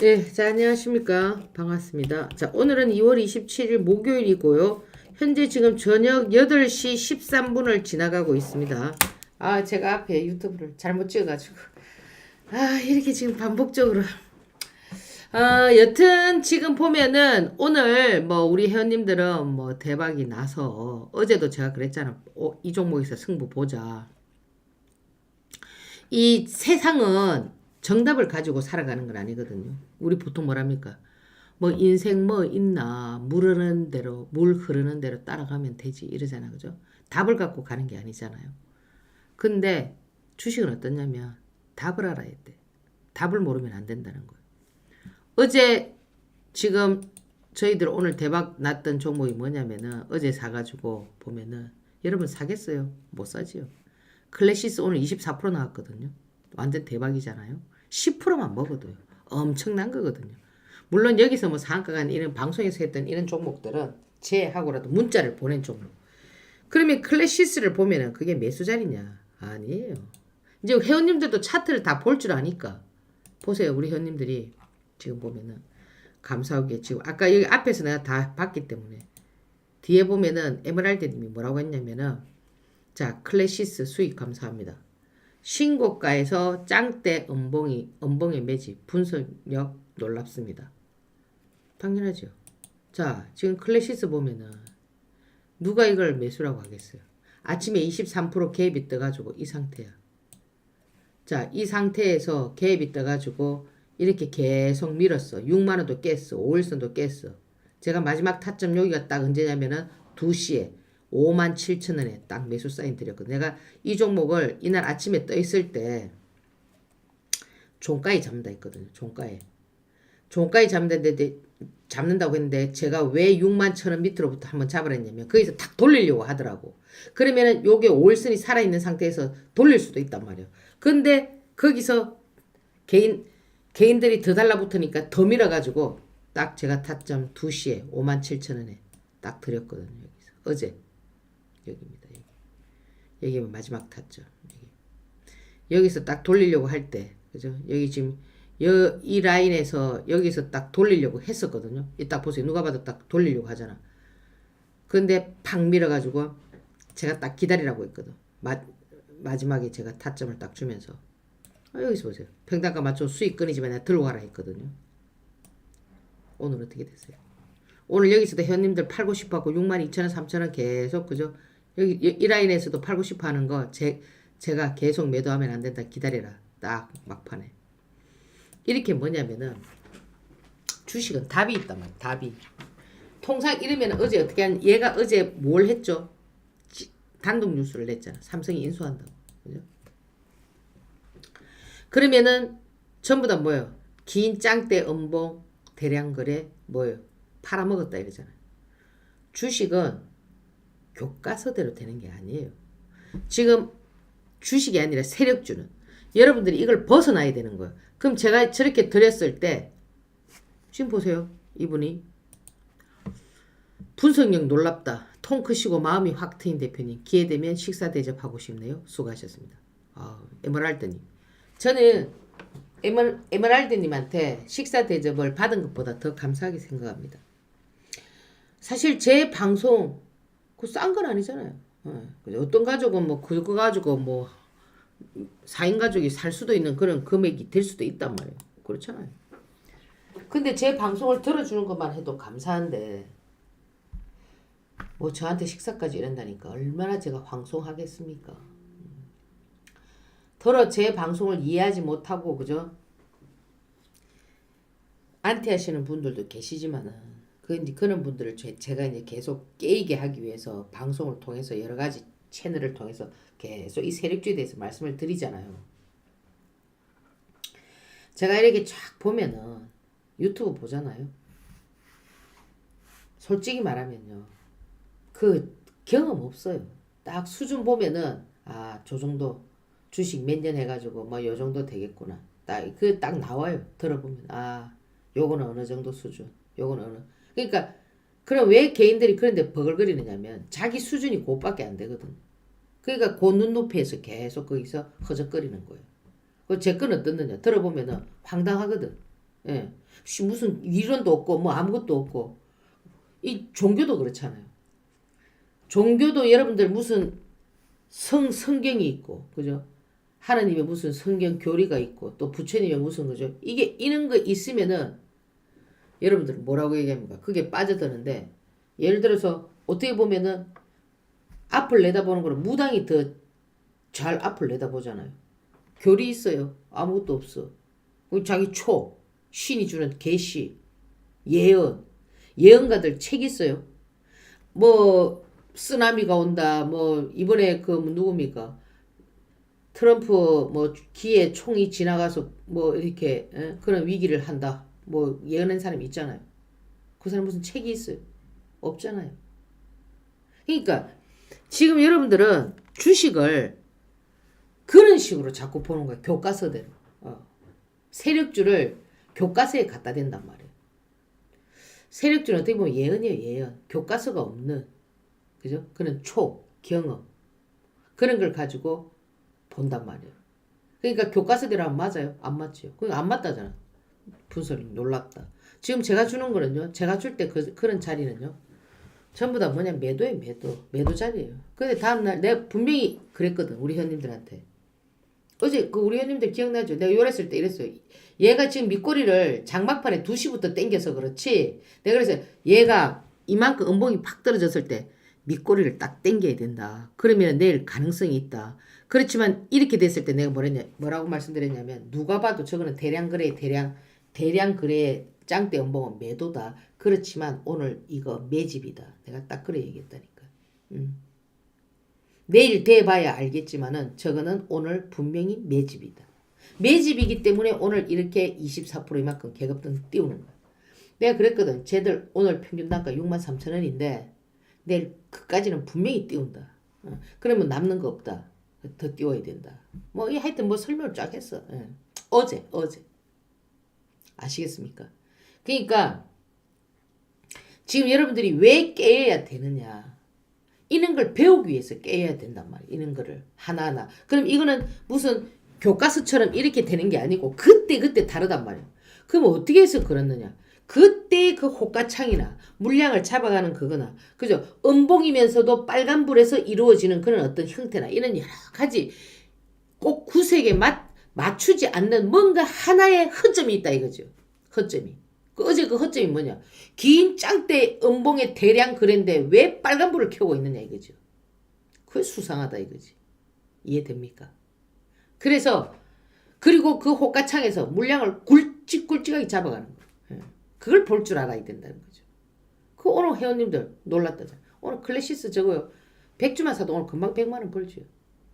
네, 자, 안녕하십니까. 반갑습니다. 자, 오늘은 2월 27일 목요일이고요. 현재 지금 저녁 8시 13분을 지나가고 있습니다. 아, 제가 앞에 유튜브를 잘못 찍어가지고. 아, 이렇게 지금 반복적으로. 아, 여튼 지금 보면은 오늘 뭐 우리 회원님들은 뭐 대박이 나서 어제도 제가 그랬잖아. 어, 이 종목에서 승부 보자. 이 세상은 정답을 가지고 살아가는 건 아니거든요. 우리 보통 뭐랍니까? 뭐 인생 뭐 있나 물 흐르는 대로 물 흐르는 대로 따라가면 되지 이러잖아 그죠? 답을 갖고 가는 게 아니잖아요. 근데 주식은 어떠냐면 답을 알아야 돼. 답을 모르면 안 된다는 거예요. 어제 지금 저희들 오늘 대박 났던 종목이 뭐냐면은 어제 사가지고 보면은 여러분 사겠어요? 못 사지요. 클래시스 오늘 24% 나왔거든요. 완전 대박이잖아요. 10%만 먹어도요. 엄청난 거거든요. 물론 여기서 뭐 상한가가 이런 방송에서 했던 이런 종목들은 제하고라도 문자를 보낸 종목. 그러면 클래시스를 보면은 그게 매수 자리냐? 아니에요. 이제 회원님들도 차트를 다 볼 줄 아니까 보세요. 우리 회원님들이 지금 보면은 감사하게 지금 아까 여기 앞에서 내가 다 봤기 때문에 뒤에 보면은 에메랄드님이 뭐라고 했냐면은 자 클래시스 수익 감사합니다. 신고가에서 짱대 음봉이 음봉의 매집 분석력 놀랍습니다. 당연하죠. 자 지금 클래시스 보면은 누가 이걸 매수라고 하겠어요. 아침에 23% 갭이 떠가지고 이 상태야. 자, 이 상태에서 갭이 떠가지고 이렇게 계속 밀었어. 6만원도 깼어. 5일선도 깼어. 제가 마지막 타점 여기가 딱 언제냐면은 2시에 5만 7천 원에 딱 매수 사인 드렸거든. 내가 이 종목을 이날 아침에 떠 있을 때 종가에 잡는다 했거든요. 종가에. 종가에 잡는데 잡는다고 했는데 제가 왜 6만 천 원 밑으로부터 한번 잡으랬냐면 거기서 탁 돌리려고 하더라고. 그러면은 요게 5일선이 살아있는 상태에서 돌릴 수도 있단 말이야. 근데 거기서 개인 개인들이 더 달라붙으니까 더 밀어가지고 딱 제가 타점 2시에 5만 7천 원에 딱 드렸거든요. 여기서 어제 여기입니다. 여기 여기 마지막 타점 여기 여기 서 딱 돌리려고 할 때 그죠? 여기 지금 여, 이 라인에서 여기서 딱 돌리려고 했었거든요. 이 딱 보세요. 누가 봐도 딱 돌리려고 하잖아. 근데 팍 밀어가지고 제가 딱 기다리라고 했거든. 마, 마지막에 제가 타점을 딱 주면서 아, 여기서 보세요. 평단가 맞춰 수익 끊이지만 내가 들고 가라 했거든요. 오늘 어떻게 됐어요? 오늘 여기서도 회원님들 팔고 싶어 하고 6만 2천 원, 3천 원 계속 그죠? 여기 이- 이 라인에서도 팔고 싶어 하는 거 제, 제가 계속 매도하면 안 된다. 기다려라. 딱 막판에. 이렇게 뭐냐면은 주식은 답이 있단 말이야. 답이. 통상 이러면 어제 어떻게 한 얘가 어제 뭘 했죠? 지- 단독 뉴스를 냈잖아. 삼성이 인수한다고. 그죠? 그러면은 전부 다 뭐예요? 긴 짱대 음봉 대량 거래 뭐예요? 팔아먹었다 이러잖아요. 주식은 교과서대로 되는 게 아니에요. 지금 주식이 아니라 세력주는 여러분들이 이걸 벗어나야 되는 거예요. 그럼 제가 저렇게 드렸을 때 지금 보세요. 이분이 분석력 놀랍다. 통 크시고 마음이 확 트인 대표님 기회 되면 식사 대접하고 싶네요. 수고하셨습니다. 아, 에메랄드님. 저는 에메, 에메랄드님한테 식사 대접을 받은 것보다 더 감사하게 생각합니다. 사실 제 방송 그 싼 건 아니잖아요. 어, 그죠? 어떤 가족은 뭐 그거 가지고 뭐 4인 가족이 살 수도 있는 그런 금액이 될 수도 있단 말이에요. 그렇잖아요. 근데 제 방송을 들어주는 것만 해도 감사한데 뭐 저한테 식사까지 이런다니까 얼마나 제가 황송하겠습니까? 더러 제 방송을 이해하지 못하고 그죠? 안티하시는 분들도 계시지만은 그 이제 그런 분들을 제- 제가 이제 계속 깨이게 하기 위해서 방송을 통해서 여러 가지 채널을 통해서 계속 이 세력주에 대해서 말씀을 드리잖아요. 제가 이렇게 쫙 보면은 유튜브 보잖아요. 솔직히 말하면요. 그 경험 없어요. 딱 수준 보면은 아, 저 정도 주식 몇 년 해가지고 뭐 요 정도 되겠구나. 딱 그 딱 나와요. 들어보면 아, 요거는 어느 정도 수준, 요거는 어느. 그러니까 그럼 왜 개인들이 그런데 버글거리느냐면 자기 수준이 그것밖에 안 되거든. 그러니까 그 눈높이에서 계속 거기서 허적거리는 거예요. 그제 거는 어떻느냐 들어보면은 황당하거든. 예. 씨, 무슨 이론도 없고 뭐 아무것도 없고 이 종교도 그렇잖아요. 종교도 여러분들 무슨 성 성경이 있고 그죠? 하나님의 무슨 성경 교리가 있고 또 부처님의 무슨 거죠? 이게 이런 거 있으면은 여러분들 뭐라고 얘기합니까? 그게 빠져드는데 예를 들어서 어떻게 보면은 앞을 내다보는 거는 무당이 더 잘 앞을 내다보잖아요. 교리 있어요. 아무것도 없어. 그 자기 초 신이 주는 계시 예언 예언가들 책 있어요. 뭐 쓰나미가 온다. 뭐 이번에 그 누굽니까? 트럼프 뭐 기에 총이 지나가서 뭐 이렇게 에? 그런 위기를 한다. 뭐 예언한 사람 있잖아요. 그 사람 무슨 책이 있어요? 없잖아요. 그러니까 지금 여러분들은 주식을 그런 식으로 자꾸 보는 거예요. 교과서대로. 어. 세력주를 교과서에 갖다 댄단 말이에요. 세력주는 어떻게 보면 예언이에요, 예언. 교과서가 없는, 그죠? 그런 초, 경험. 그런 걸 가지고 본단 말이에요. 그러니까 교과서대로 하면 맞아요? 안 맞죠? 그안 맞다잖아. 분석이 놀랍다. 지금 제가 주는 거는요, 제가 줄때 그, 그런 자리는요, 전부 다 뭐냐, 매도에 매도. 매도 자리예요. 근데 다음날 내가 분명히 그랬거든, 우리 현님들한테. 어제 그 우리 형님들 기억나죠? 내가 요랬을 때 이랬어요. 얘가 지금 밑꼬리를 장막판에 2시부터 땡겨서 그렇지. 내가 그래서 얘가 이만큼 음봉이 팍 떨어졌을 때 밑꼬리를 딱 땡겨야 된다. 그러면 내일 가능성이 있다. 그렇지만 이렇게 됐을 때 내가 뭐랬냐, 뭐라고 말씀드렸냐면 누가 봐도 저거는 대량 거래, 대량 대량 거래 짱대 음봉은 매도다. 그렇지만 오늘 이거 매집이다. 내가 딱 그래 얘기했다니까. 음. 내일 돼봐야 알겠지만은 저거는 오늘 분명히 매집이다. 매집이기 때문에 오늘 이렇게 24% 이만큼 계급등 띄우는 거야. 내가 그랬거든. 쟤들 오늘 평균 단가 6만 3천 원인데 내일 그까지는 분명히 띄운다. 어, 그러면 남는 거 없다. 더 띄워야 된다. 뭐이 하여튼 뭐 설명을 쫙 했어. 예. 어제 어제 아시겠습니까? 그러니까 지금 여러분들이 왜 깨야 되느냐? 이런 걸 배우기 위해서 깨야 된단 말이야. 이런 거를 하나하나. 그럼 이거는 무슨 교과서처럼 이렇게 되는 게 아니고 그때 그때 다르단 말이야. 그럼 어떻게 해서 그렇느냐? 그때 그 호가창이나 물량을 잡아가는 그거나 그죠? 음봉이면서도 빨간불에서 이루어지는 그런 어떤 형태나 이런 여러 가지 꼭 구색에 맞 맞추지 않는 뭔가 하나의 허점이 있다 이거죠. 허점이. 그 어제 그 허점이 뭐냐? 긴 짱대 음봉의 대량 그랜데 왜 빨간불을 켜고 있느냐 이거죠. 그게 수상하다 이거지. 이해됩니까? 그래서 그리고 그 호가창에서 물량을 굵직굵직하게 잡아가는 거예요. 예. 그걸 볼 줄 알아야 된다는 거죠. 그 오늘 회원님들 놀랐다잖아. 오늘 클래시스 저거요. 100주만 사도 오늘 금방 100만 원 벌죠.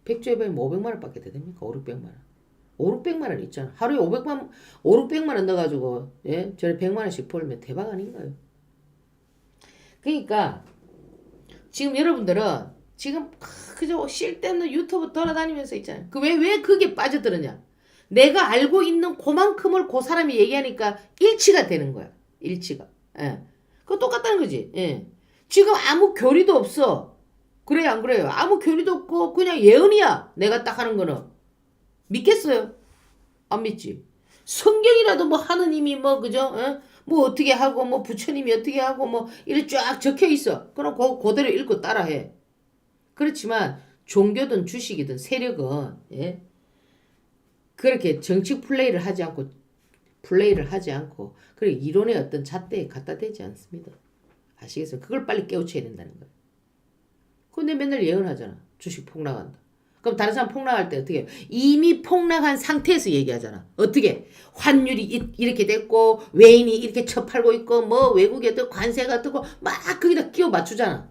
100주에 보면 500만 원밖에 됩니까? 5, 600만 원. 5, 600만 원 있잖아. 하루에 500만, 5, 600만 원 넣어가지고, 예? 저래 100만 원씩 벌면 대박 아닌가요? 그러니까, 지금 여러분들은, 지금, 그저 쓸데없는 유튜브 돌아다니면서 있잖아요. 그 왜, 왜 그게 빠져들었냐? 내가 알고 있는 그만큼을 그 사람이 얘기하니까 일치가 되는 거야. 일치가. 예. 그거 똑같다는 거지. 예. 지금 아무 교리도 없어. 그래요, 안 그래요? 아무 교리도 없고, 그냥 예언이야. 내가 딱 하는 거는. 믿겠어요? 안 믿지. 성경이라도 뭐 하느님이 뭐 그죠? 어? 뭐 어떻게 하고 뭐 부처님이 어떻게 하고 뭐 이렇게 쫙 적혀 있어. 그럼 그 그대로 읽고 따라해. 그렇지만 종교든 주식이든 세력은 예? 그렇게 정치 플레이를 하지 않고 플레이를 하지 않고 그리고 이론의 어떤 잣대에 갖다 대지 않습니다. 아시겠어요? 그걸 빨리 깨우쳐야 된다는 거예요. 근데 맨날 예언하잖아. 주식 폭락한다. 그럼 다른 사람 폭락할 때 어떻게 해요? 이미 폭락한 상태에서 얘기하잖아. 어떻게? 환율이 이- 이렇게 됐고 외인이 이렇게 쳐팔고 있고 뭐 외국에 또 관세가 뜨고 막 거기다 끼워 맞추잖아.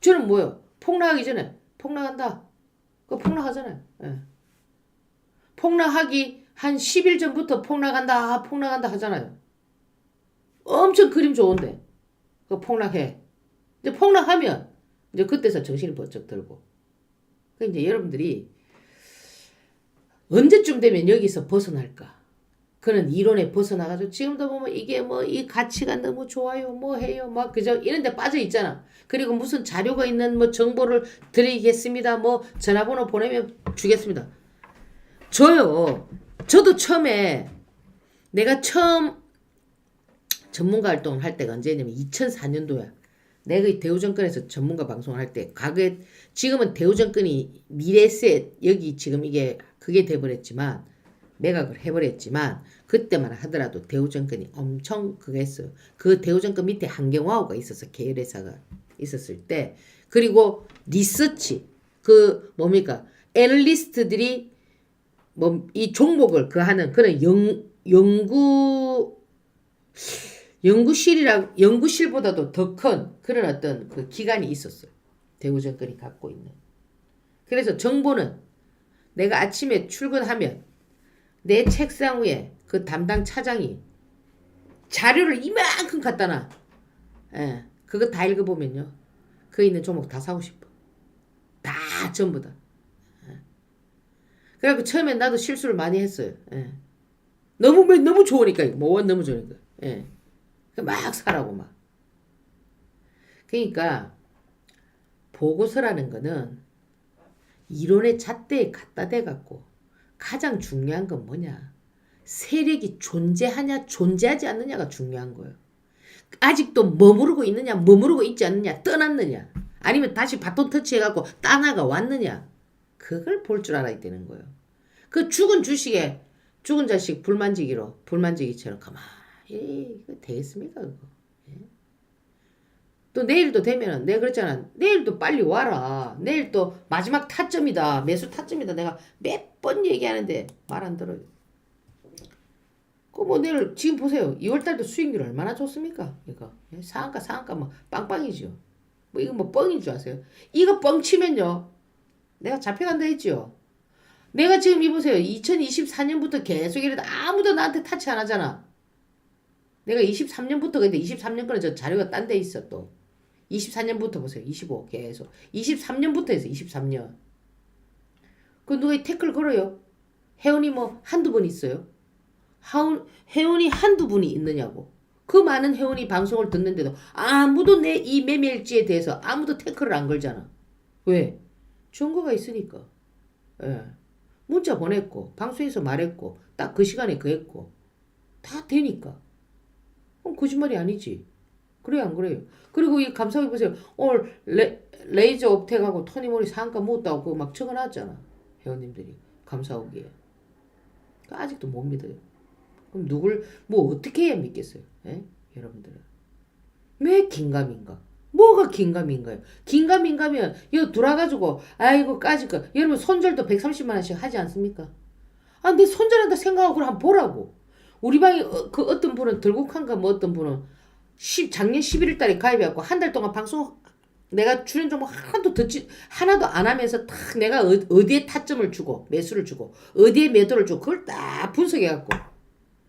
저는 뭐요? 폭락하기 전에 폭락한다. 그 폭락하잖아요. 예. 폭락하기 한 10일 전부터 폭락한다, 아, 폭락한다 하잖아요. 엄청 그림 좋은데. 그 폭락해. 이제 폭락하면 이제 그때서 정신이 번쩍 들고. 그 이제 여러분들이 언제쯤 되면 여기서 벗어날까? 그런 이론에 벗어나가지고 지금도 보면 이게 뭐 이 가치가 너무 좋아요, 뭐 해요, 막 그저 이런 데 빠져 있잖아. 그리고 무슨 자료가 있는 뭐 정보를 드리겠습니다. 뭐 전화번호 보내면 주겠습니다. 저요. 저도 처음에 내가 처음 전문가 활동을 할 때가 언제냐면 2004년도야. 내가 이 대우정권에서 전문가 방송을 할 때, 과거에, 지금은 대우정권이 미래세, 여기 지금 이게, 그게 돼버렸지만, 매각을 해버렸지만, 그때만 하더라도 대우정권이 엄청 그거 했어요. 그 대우정권 밑에 한경화호가 있어서 계열회사가 있었을 때, 그리고 리서치, 그, 뭡니까, 애널리스트들이 뭐 이 종목을 그 하는 그런 연, 연구 연구실이라 연구실보다도 더 큰 그런 어떤 그 기관이 있었어요. 대우정권이 갖고 있는. 그래서 정보는 내가 아침에 출근하면 내 책상 위에 그 담당 차장이 자료를 이만큼 갖다 놔. 예. 그거 다 읽어보면요. 그 있는 종목 다 사고 싶어. 다 전부 다. 예. 그래갖고 처음엔 나도 실수를 많이 했어요. 예. 너무 너무 좋으니까 뭐 너무 좋으니까. 예. 막 사라고 막. 그러니까 보고서라는 거는 이론의 잣대에 갖다 대갖고 가장 중요한 건 뭐냐? 세력이 존재하냐 존재하지 않느냐가 중요한 거예요. 아직도 머무르고 있느냐 머무르고 있지 않느냐 떠났느냐 아니면 다시 바톤 터치해갖고 따나가 왔느냐 그걸 볼 줄 알아야 되는 거예요. 그 죽은 주식에 죽은 자식 불만지기로 불만지기처럼 가만 히 이거 되겠습니까 그거? 예? 또 내일도 되면은 내가 그랬잖아 내일도 빨리 와라 내일 또 마지막 타점이다 매수 타점이다 내가 몇 번 얘기하는데 말 안 들어요. 그뭐 내일 지금 보세요 2월달도 수익률 얼마나 좋습니까 이거 예? 상한가 상한가 뭐 빵빵이죠. 뭐 이거 뭐 뻥인 줄 아세요? 이거 뻥치면요 내가 잡혀간다 했죠. 내가 지금 이보세요 2024년부터 계속 이래도 아무도 나한테 타치 안 하잖아. 내가 23년부터 근데 23년 거는 저 자료가 딴 데 있어 또. 24년부터 보세요. 25 계속. 23년부터 해서 23년. 그 누가 이 태클 걸어요? 회원이 뭐 한두 번 있어요? 하운, 회원이 한두 분이 있느냐고. 그 많은 회원이 방송을 듣는데도 아무도 내 이 매매일지에 대해서 아무도 태클을 안 걸잖아. 왜? 증거가 있으니까. 예. 문자 보냈고 방송에서 말했고 딱 그 시간에 그 했고 다 되니까. 그럼 거짓말이 아니지. 그래요, 안 그래요? 그리고 이 감사하게 보세요. 오늘 레, 레이저 업텍하고 토니모리 상가 못다고 막 적어놨잖아. 회원님들이. 감사하기에. 아직도 못 믿어요. 그럼 누굴, 뭐 어떻게 해야 믿겠어요? 예? 여러분들은. 왜 긴가민가? 뭐가 긴가민가요? 긴가민가면 이거 돌아가지고 아이고 까짓 거 여러분 손절도 130만 원씩 하지 않습니까? 아, 내 손절한다 생각하고 그럼 한번 보라고. 우리 방에 어, 그 어떤 분은 들국한가 뭐 어떤 분은 10, 작년 11월 달에 가입해갖고 한 달 동안 방송 내가 출연 종목 하나도 듣지 하나도 안 하면서 딱 내가 어, 어디에 타점을 주고 매수를 주고 어디에 매도를 주고 그걸 딱 분석해갖고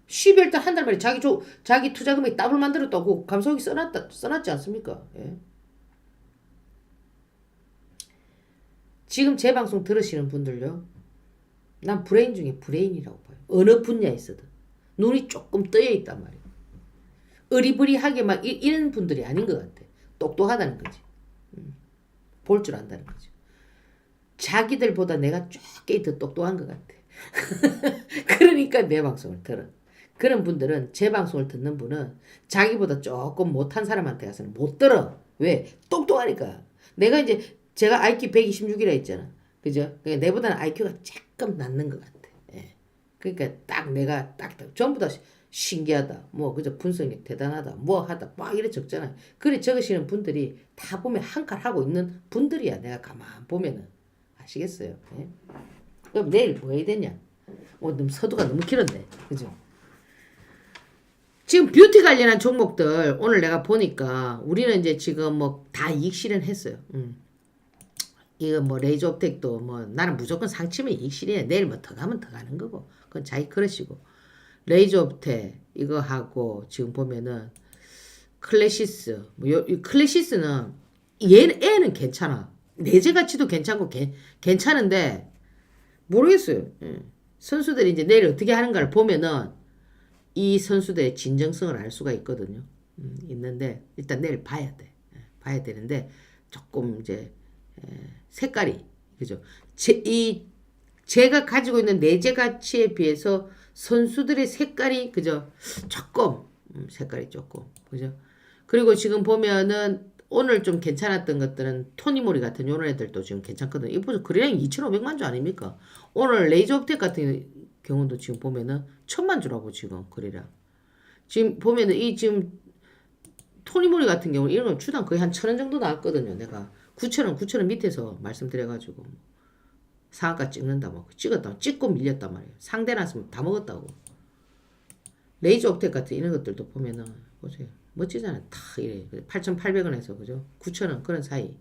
12월 달 한 달 만에 자기 조, 자기 투자 금액 더블 만들었다고 감사하게 써놨다 써놨지 않습니까? 예. 지금 제 방송 들으시는 분들요. 난 브레인 중에 브레인이라고 봐요. 어느 분야에서든. 눈이 조금 떠여 있단 말이에요. 어리버리하게 막 이, 이런 분들이 아닌 것 같아. 똑똑하다는 거지. 음. 볼줄 안다는 거죠. 자기들보다 내가 쪼개 더 똑똑한 것 같아. 그러니까 내 방송을 들어. 그런 분들은 제 방송을 듣는 분은 자기보다 조금 못한 사람한테 가서는 못 들어. 왜? 똑똑하니까. 내가 이제 제가 IQ 126이라 했잖아. 그죠? 그러니까 내보다는 IQ가 조금 낮는 것 같아. 예. 그러니까 딱 내가 딱, 딱 전부 다 신기하다. 뭐 그저 분석력 대단하다. 뭐 하다. 막 이래 적잖아. 그래 적으시는 분들이 다 보면 한 칼 하고 있는 분들이야. 내가 가만 보면은 아시겠어요? 예? 그럼 내일 뭐 해야 되냐? 오늘 너무 서두가 너무 길었네. 그죠? 지금 뷰티 관련한 종목들 오늘 내가 보니까 우리는 이제 지금 뭐 다 이익 실현했어요. 음. 이거 뭐 레이저 옵텍도 뭐 나는 무조건 상치면 이익 실현해. 내일 뭐더 가면 더 가는 거고. 그건 자기 그러시고. 레이저 옵텍 이거 하고 지금 보면은 클래시스 뭐 요, 이 클래시스는 얘는 애는 괜찮아. 내재 가치도 괜찮고 개, 괜찮은데 모르겠어요. 예. 선수들이 이제 내일 어떻게 하는가를 보면은 이 선수들의 진정성을 알 수가 있거든요. 음, 있는데 일단 내일 봐야 돼. 예, 봐야 되는데 조금 이제 에, 색깔이 그죠? 제, 이 제가 가지고 있는 내재 가치에 비해서 선수들의 색깔이 그죠? 조금 음, 색깔이 조금 그죠? 그리고 지금 보면은 오늘 좀 괜찮았던 것들은 토니모리 같은 요런 애들도 지금 괜찮거든요. 보세요. 거래량이 2,500만 주 아닙니까? 오늘 레이저 업텍 같은 경우도 지금 보면은 천만 주라고 지금 거래량. 지금 보면은 이 지금 토니모리 같은 경우 이런 건 주당 거의 한 천 원 정도 나왔거든요. 내가 9천 원, 9천 원 밑에서 말씀드려가지고 상한가 찍는다 뭐 찍었다 찍고 밀렸단 말이에요. 상대 났으면 다 먹었다고. 레이저 옵텍 같은 이런 것들도 보면은 보세요. 멋지잖아요. 다 이래. 8,800원에서 그죠? 9,000원 그런 사이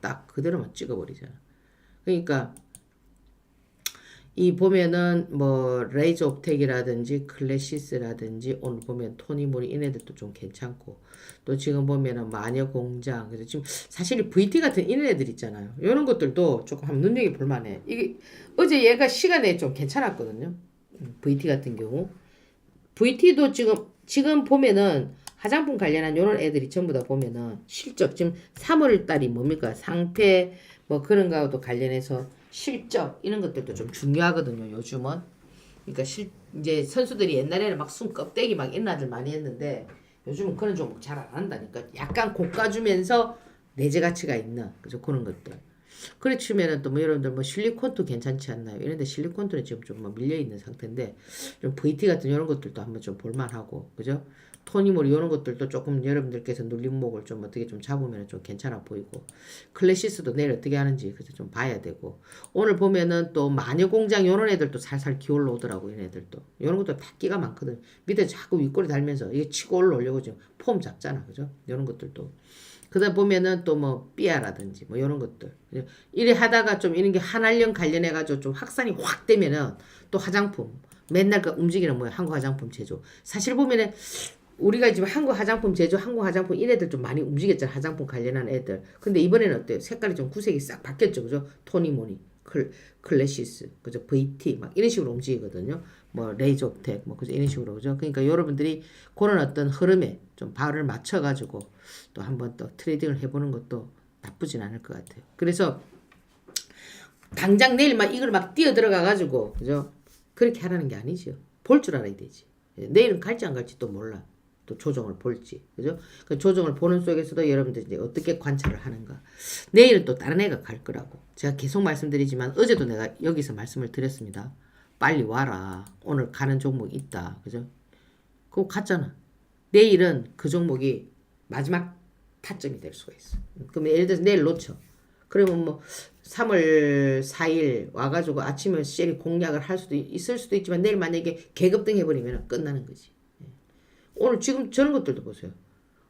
딱 그대로만 찍어버리잖아. 그러니까 이 보면은 뭐 레이저 옵텍이라든지 클래시스라든지 오늘 보면 토니모리 이네들도 좀 괜찮고 또 지금 보면은 마녀 공장 그래서 지금 사실 이 VT 같은 이런 애들 있잖아요. 이런 것들도 조금 한번 눈여겨 볼 만해. 이게 어제 얘가 시간에 좀 괜찮았거든요. 음, VT 같은 경우 VT도 지금 지금 보면은 화장품 관련한 요런 애들이 전부 다 보면은 실적 지금 3월 달이 뭡니까 상패 뭐 그런 거하고도 관련해서 실적 이런 것들도 좀 중요하거든요 요즘은 그러니까 실 이제 선수들이 옛날에는 막 숨 껍데기 막 인나들 많이 했는데 요즘은 그런 종목 잘 안 한다니까 약간 고가 주면서 내재 가치가 있는 그죠 그런 것들 그래 치면은 또 뭐 여러분들 뭐 실리콘도 괜찮지 않나요? 이런데 실리콘도는 지금 좀 뭐 밀려 있는 상태인데 좀 VT 같은 이런 것들도 한번 좀 볼만하고 그죠? 토니모리 이런 것들도 조금 여러분들께서 눌림목을 좀 어떻게 좀 잡으면 좀 괜찮아 보이고 클래시스도 내일 어떻게 하는지 그래서 좀 봐야 되고 오늘 보면은 또 마녀 공장 이런 애들도 살살 기올라 오더라고 이런 애들도. 이런 것도 다 끼가 많거든. 밑에 자꾸 윗꼬리 달면서 이게 치고 올라오려고 지금 폼 잡잖아 그죠? 이런 것들도. 그다 보면은 또 뭐 삐아라든지 뭐 이런 것들. 이래 하다가 좀 이런 게 한알령 관련해 가지고 좀 확산이 확 되면은 또 화장품 맨날 그 움직이는 뭐야 한국 화장품 제조. 사실 보면은 우리가 지금 한국 화장품 제조 한국 화장품 이래들 좀 많이 움직였잖아 화장품 관련한 애들. 근데 이번에는 어때요? 색깔이 좀 구색이 싹 바뀌었죠 그죠? 토니모니 클, 클래시스 그죠? VT 막 이런 식으로 움직이거든요. 뭐 레이저텍 뭐 그죠? 이런 식으로 그죠? 그러니까 여러분들이 그런 어떤 흐름에 좀 발을 맞춰 가지고 또 한번 또 트레이딩을 해보는 것도 나쁘진 않을 것 같아요. 그래서 당장 내일 막 이걸 막 뛰어 들어가 가지고 그죠? 그렇게 하라는 게 아니죠. 볼 줄 알아야 되지. 내일은 갈지 안 갈지 또 몰라 또 조정을 볼지. 그죠? 그 조정을 보는 속에서도 여러분들이 이제 어떻게 관찰을 하는가. 내일은 또 다른 애가 갈 거라고. 제가 계속 말씀드리지만 어제도 내가 여기서 말씀을 드렸습니다. 빨리 와라. 오늘 가는 종목 있다. 그죠? 그거 갔잖아. 내일은 그 종목이 마지막 타점이 될 수가 있어. 그럼 예를 들어서 내일 놓쳐. 그러면 뭐 3월 4일 와가지고 아침에 셀이 공략을 할 수도 있- 있을 수도 있지만 내일 만약에 계급 등 해버리면 끝나는 거지. 예. 오늘 지금 저런 것들도 보세요.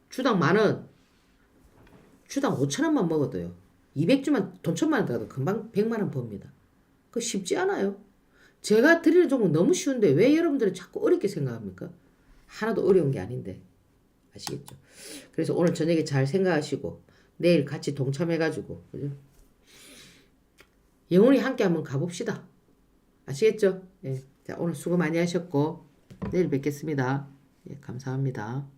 주당 만 원, 주당 5천 원만 먹어도요. 200주만 돈 천만 원 들어도 금방 100만 원 법니다. 그 쉽지 않아요. 제가 드리는 종목 너무 쉬운데 왜 여러분들은 자꾸 어렵게 생각합니까? 하나도 어려운 게 아닌데. 아시겠죠? 그래서 오늘 저녁에 잘 생각하시고 내일 같이 동참해가지고 그죠? 영원히 함께 한번 가봅시다. 아시겠죠? 예. 자, 오늘 수고 많이 하셨고 내일 뵙겠습니다. 예, 감사합니다.